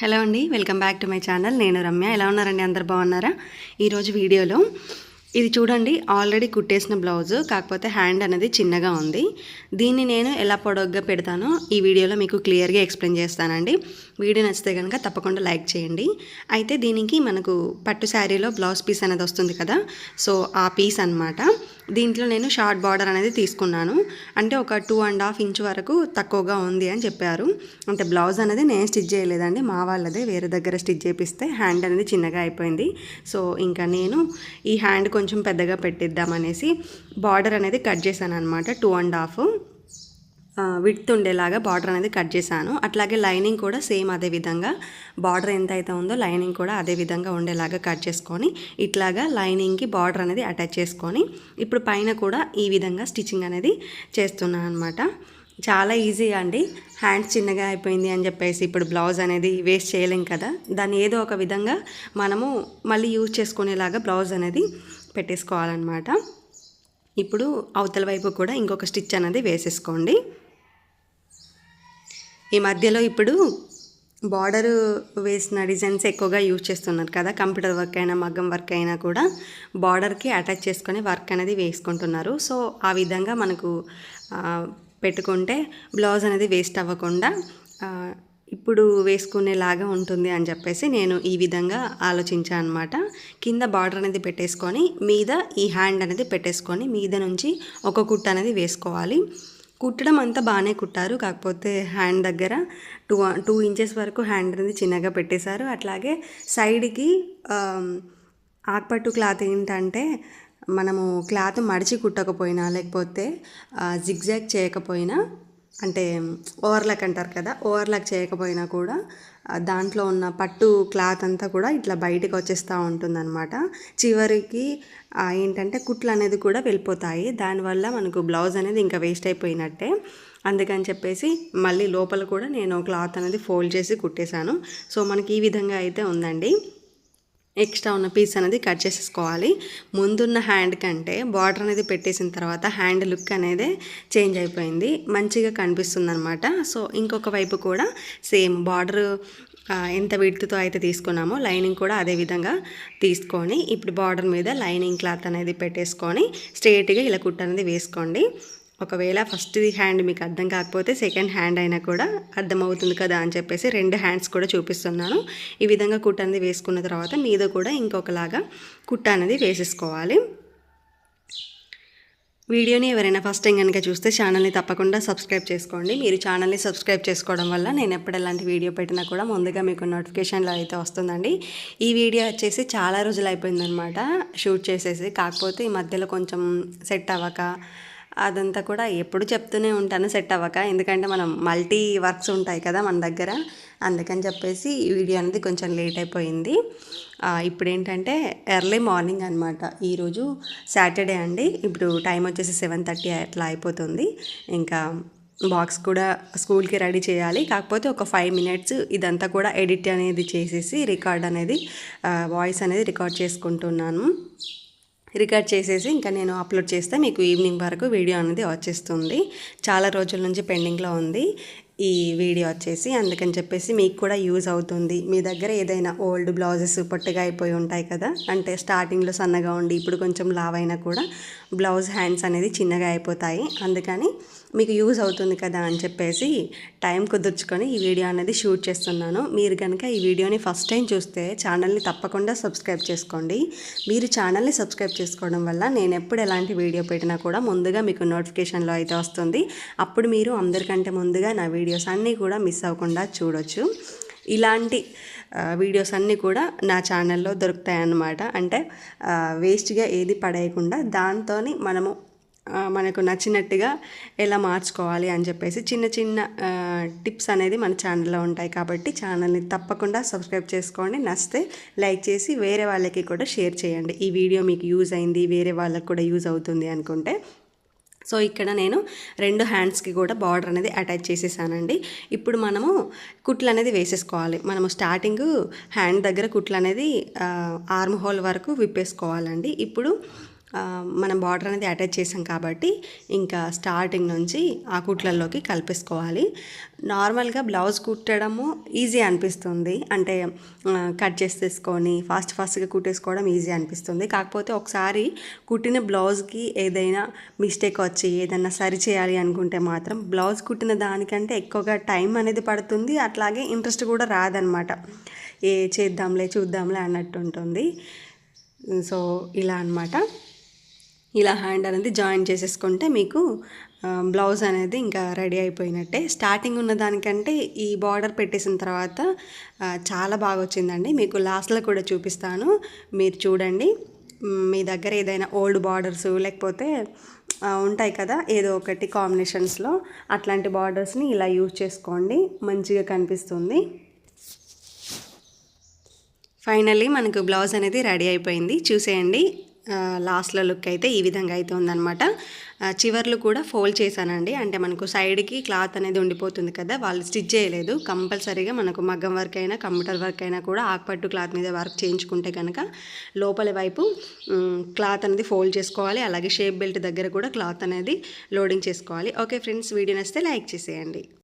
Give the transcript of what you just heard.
Hello అండి welcome back to my channel నేను రమ్య. ఎలా ఉన్నారండి? అందరు బాగున్నారా? ఈరోజు వీడియోలో ఇది చూడండి ఆల్రెడీ కుట్టేసిన బ్లౌజు కాకపోతే హ్యాండ్ అనేది చిన్నగా ఉంది. దీన్ని నేను ఎలా పొడవుగా పెడతానో ఈ వీడియోలో మీకు క్లియర్గా ఎక్స్ప్లెయిన్ చేస్తానండి. వీడియో నచ్చితే కనుక తప్పకుండా లైక్ చేయండి. అయితే దీనికి మనకు పట్టు శారీలో బ్లౌజ్ పీస్ అనేది వస్తుంది కదా? సో ఆ పీస్ అన్నమాట. దీంట్లో నేను షార్ట్ బార్డర్ అనేది తీసుకున్నాను. అంటే ఒక టూ అండ్ హాఫ్ ఇంచ్ వరకు తక్కువగా ఉంది అని చెప్పారు. అంటే బ్లౌజ్ అనేది నేను స్టిచ్ చేయలేదండి. మా వాళ్ళదే వేరే దగ్గర స్టిచ్ చేపిస్తే హ్యాండ్ అనేది చిన్నగా అయిపోయింది. సో ఇంకా నేను ఈ హ్యాండ్ కొంచెం పెద్దగా పెట్టిద్దామనేసి బార్డర్ అనేది కట్ చేశాను అనమాట టూ అండ్ హాఫ్. విడ్త్ ఉండేలాగా బార్డర్ అనేది కట్ చేశాను. అట్లాగే లైనింగ్ కూడా సేమ్ అదే విధంగా. బార్డర్ ఎంత అయితే ఉందో లైనింగ్ కూడా అదే విధంగా ఉండేలాగా కట్ చేసుకొని ఇట్లాగా లైనింగ్కి బార్డర్ అనేది అటాచ్ చేసుకొని ఇప్పుడు పైన కూడా ఈ విధంగా స్టిచ్చింగ్ అనేది చేస్తున్నాను అనమాట చాలా ఈజీగా అండి. హ్యాండ్స్ చిన్నగా అయిపోయింది అని చెప్పేసి ఇప్పుడు బ్లౌజ్ అనేది వేస్ట్ చేయలేం కదా. దాన్ని ఏదో ఒక విధంగా మనము మళ్ళీ యూజ్ చేసుకునేలాగా బ్లౌజ్ అనేది పెట్టేసుకోవాలన్నమాట. ఇప్పుడు అవతల వైపు కూడా ఇంకొక స్టిచ్ అనేది వేసేసుకోండి. ఈ మధ్యలో ఇప్పుడు బార్డర్ వేసిన డిజైన్స్ ఎక్కువగా యూజ్ చేస్తున్నారు కదా. కంప్యూటర్ వర్క్ అయినా మగ్గం వర్క్ అయినా కూడా బార్డర్కి అటాచ్ చేసుకొని వర్క్ అనేది వేసుకుంటున్నారు. సో ఆ విధంగా మనకు పెట్టుకుంటే బ్లౌజ్ అనేది వేస్ట్ అవ్వకుండా ఇప్పుడు వేసుకునేలాగా ఉంటుంది అని చెప్పేసి నేను ఈ విధంగా ఆలోచించాను అనమాట కింద బార్డర్ అనేది పెట్టేసుకొని మీద ఈ హ్యాండ్ అనేది పెట్టేసుకొని మీద నుంచి ఒక కుట్ట అనేది వేసుకోవాలి. కుట్టడం అంతా బాగానే కుట్టారు. కాకపోతే హ్యాండ్ దగ్గర టూ టూ ఇంచెస్ వరకు హ్యాండ్ అనేది చిన్నగా పెట్టేశారు. అట్లాగే సైడ్కి ఆకుపట్టు క్లాత్ ఏంటంటే మనము క్లాత్ మడిచి కుట్టకపోయినా లేకపోతే జిగ్జాగ్ చేయకపోయినా అంటే ఓవర్లాక్ అంటారు కదా ఓవర్లాక్ చేయకపోయినా కూడా దాంట్లో ఉన్న పట్టు క్లాత్ అంతా కూడా ఇట్లా బయటకు వచ్చేస్తూ ఉంటుందన్నమాట. చివరికి ఏంటంటే కుట్లు అనేది కూడా వెళ్ళిపోతాయి. దానివల్ల మనకు బ్లౌజ్ అనేది ఇంకా వేస్ట్ అయిపోయినట్టే. అందుకని చెప్పేసి మళ్ళీ లోపల కూడా నేను క్లాత్ అనేది ఫోల్డ్ చేసి కుట్టేశాను. సో మనకి ఈ విధంగా అయితే ఉందండి. ఎక్స్ట్రా ఉన్న పీస్ అనేది కట్ చేసేసుకోవాలి. ముందున్న హ్యాండ్ కంటే బార్డర్ అనేది పెట్టేసిన తర్వాత హ్యాండ్ లుక్ అనేది చేంజ్ అయిపోయింది. మంచిగా కనిపిస్తుంది అనమాట సో ఇంకొక వైపు కూడా సేమ్ బార్డర్ ఎంత విడుతుతో అయితే తీసుకున్నామో లైనింగ్ కూడా అదే విధంగా తీసుకొని ఇప్పుడు బార్డర్ మీద లైనింగ్ క్లాత్ అనేది పెట్టేసుకొని స్ట్రేట్గా ఇలా కుట్ట అనేది వేసుకోండి. ఒకవేళ ఫస్ట్ హ్యాండ్ మీకు అర్థం కాకపోతే సెకండ్ హ్యాండ్ అయినా కూడా అర్థమవుతుంది కదా అని చెప్పేసి రెండు హ్యాండ్స్ కూడా చూపిస్తున్నాను. ఈ విధంగా కుట్ట అనేది వేసుకున్న తర్వాత మీద కూడా ఇంకొకలాగా కుట్ట అనేది వేసేసుకోవాలి. వీడియోని ఎవరైనా ఫస్ట్ టైం కనుక చూస్తే ఛానల్ని తప్పకుండా సబ్స్క్రైబ్ చేసుకోండి. మీరు ఛానల్ని సబ్స్క్రైబ్ చేసుకోవడం వల్ల నేను ఎప్పుడు ఎలాంటి వీడియో పెట్టినా కూడా ముందుగా మీకు నోటిఫికేషన్లో అయితే వస్తుందండి. ఈ వీడియో వచ్చేసి చాలా రోజులు అయిపోయిందనమాట షూట్ చేసేసి. కాకపోతే ఈ మధ్యలో కొంచెం సెట్ అవ్వక అదంతా కూడా ఎప్పుడు చెప్తూనే ఉంటాను సెట్ అవ్వక. ఎందుకంటే మనం మల్టీ వర్క్స్ ఉంటాయి కదా మన దగ్గర. అందుకని చెప్పేసి ఈ వీడియో అనేది కొంచెం లేట్ అయిపోయింది. ఇప్పుడు ఏంటంటే ఎర్లీ మార్నింగ్ అనమాట ఈరోజు సాటర్డే అండి. ఇప్పుడు టైం వచ్చేసి సెవెన్ థర్టీ అట్లా అయిపోతుంది. ఇంకా బాక్స్ కూడా స్కూల్కి రెడీ చేయాలి. కాకపోతే ఒక ఫైవ్ మినిట్స్ ఇదంతా కూడా ఎడిట్ అనేది చేసేసి రికార్డ్ అనేది వాయిస్ అనేది రికార్డ్ చేసుకుంటున్నాను. రికార్డ్ చేసేసి ఇంకా నేను అప్లోడ్ చేస్తే. మీకు ఈవినింగ్ వరకు వీడియో అనేది వచ్చేస్తుంది. చాలా రోజుల నుంచి పెండింగ్లో ఉంది ఈ వీడియో వచ్చేసి. అందుకని చెప్పేసి మీకు కూడా యూజ్ అవుతుంది. మీ దగ్గర ఏదైనా ఓల్డ్ బ్లౌజెస్ పొట్టగా అయిపోయి ఉంటాయి కదా అంటే స్టార్టింగ్లో సన్నగా ఉండి ఇప్పుడు కొంచెం లావ్ అయినా కూడా బ్లౌజ్ హ్యాండ్స్ అనేది చిన్నగా అయిపోతాయి. అందుకని మీకు యూజ్ అవుతుంది కదా అని చెప్పేసి టైం కుదుర్చుకొని ఈ వీడియో అనేది షూట్ చేస్తున్నాను. మీరు కనుక ఈ వీడియోని ఫస్ట్ టైం చూస్తే ఛానల్ని తప్పకుండా సబ్స్క్రైబ్ చేసుకోండి. మీరు ఛానల్ని సబ్స్క్రైబ్ చేసుకోవడం వల్ల నేను ఎప్పుడు ఎలాంటి వీడియో పెట్టినా కూడా ముందుగా మీకు నోటిఫికేషన్లో అయితే వస్తుంది. అప్పుడు మీరు అందరికంటే ముందుగా నా వీడియోస్ అన్నీ కూడా మిస్ అవ్వకుండా చూడొచ్చు. ఇలాంటి వీడియోస్ అన్నీ కూడా నా ఛానల్లో దొరుకుతాయి అన్నమాట అంటే వేస్ట్గా ఏది పడేయకుండా దాంతో మనము మనకు నచ్చినట్టుగా ఎలా మార్చుకోవాలి అని చెప్పేసి చిన్న చిన్న టిప్స్ అనేది మన ఛానల్లో ఉంటాయి కాబట్టి ఛానల్ని తప్పకుండా సబ్స్క్రైబ్ చేసుకోండి. నచ్చితే లైక్ చేసి వేరే వాళ్ళకి కూడా షేర్ చేయండి. ఈ వీడియో మీకు యూజ్ అయింది వేరే వాళ్ళకి కూడా యూజ్ అవుతుంది అనుకుంటే. సో ఇక్కడ నేను రెండు హ్యాండ్స్కి కూడా బార్డర్ అనేది అటాచ్ చేసేసానండి. ఇప్పుడు మనము కుట్లు అనేది వేసేసుకోవాలి. మనము స్టార్టింగ్ హ్యాండ్ దగ్గర కుట్లు అనేది ఆర్మ్ హోల్ వరకు విప్పేసుకోవాలండి. ఇప్పుడు మనం బార్డర్ అనేది అటాచ్ చేసాం కాబట్టి ఇంకా స్టార్టింగ్ నుంచి ఆ కుట్లల్లోకి కలిపేసుకోవాలి. నార్మల్గా బ్లౌజ్ కుట్టడము ఈజీ అనిపిస్తుంది. అంటే కట్ చేసి తీసుకొని ఫాస్ట్ ఫాస్ట్గా కుట్టేసుకోవడం ఈజీ అనిపిస్తుంది. కాకపోతే ఒకసారి కుట్టిన బ్లౌజ్కి ఏదైనా మిస్టేక్ వచ్చి ఏదైనా సరి చేయాలి అనుకుంటే మాత్రం బ్లౌజ్ కుట్టిన దానికంటే ఎక్కువగా టైం అనేది పడుతుంది. అట్లాగే ఇంట్రెస్ట్ కూడా రాదనమాట. ఏ చేద్దాంలే చూద్దాంలే అన్నట్టు ఉంటుంది. సో ఇలా అన్నమాట. ఇలా హ్యాండ్ అనేది జాయిన్ చేసేసుకుంటే మీకు బ్లౌజ్ అనేది ఇంకా రెడీ అయిపోయినట్టే. స్టార్టింగ్ ఉన్న దానికంటే ఈ బార్డర్ పెట్టేసిన తర్వాత చాలా బాగా వచ్చిందండి. మీకు లాస్ట్లో కూడా చూపిస్తాను. మీరు చూడండి. మీ దగ్గర ఏదైనా ఓల్డ్ బార్డర్స్ లేకపోతే ఉంటాయి కదా ఏదో ఒకటి కాంబినేషన్స్లో అట్లాంటి బార్డర్స్ని ఇలా యూజ్ చేసుకోండి. మంచిగా కనిపిస్తుంది. ఫైనల్లీ మనకు బ్లౌజ్ అనేది రెడీ అయిపోయింది. చూసేయండి. లాస్ట్లో లుక్ అయితే ఈ విధంగా అయితే ఉందన్నమాట. చివర్లు కూడా ఫోల్డ్ చేశానండి. అంటే మనకు సైడ్కి క్లాత్ అనేది ఉండిపోతుంది కదా వాళ్ళు స్టిచ్ చేయలేదు. కంపల్సరీగా మనకు మగ్గం వర్క్ అయినా కంప్యూటర్ వర్క్ అయినా కూడా ఆకుపట్టు క్లాత్ మీద వర్క్ చేయించుకుంటే కనుక లోపల వైపు క్లాత్ అనేది ఫోల్డ్ చేసుకోవాలి. అలాగే షేప్ బెల్ట్ దగ్గర కూడా క్లాత్ అనేది లోడింగ్ చేసుకోవాలి. ఓకే ఫ్రెండ్స్ వీడియో నచ్చితే లైక్ చేసేయండి.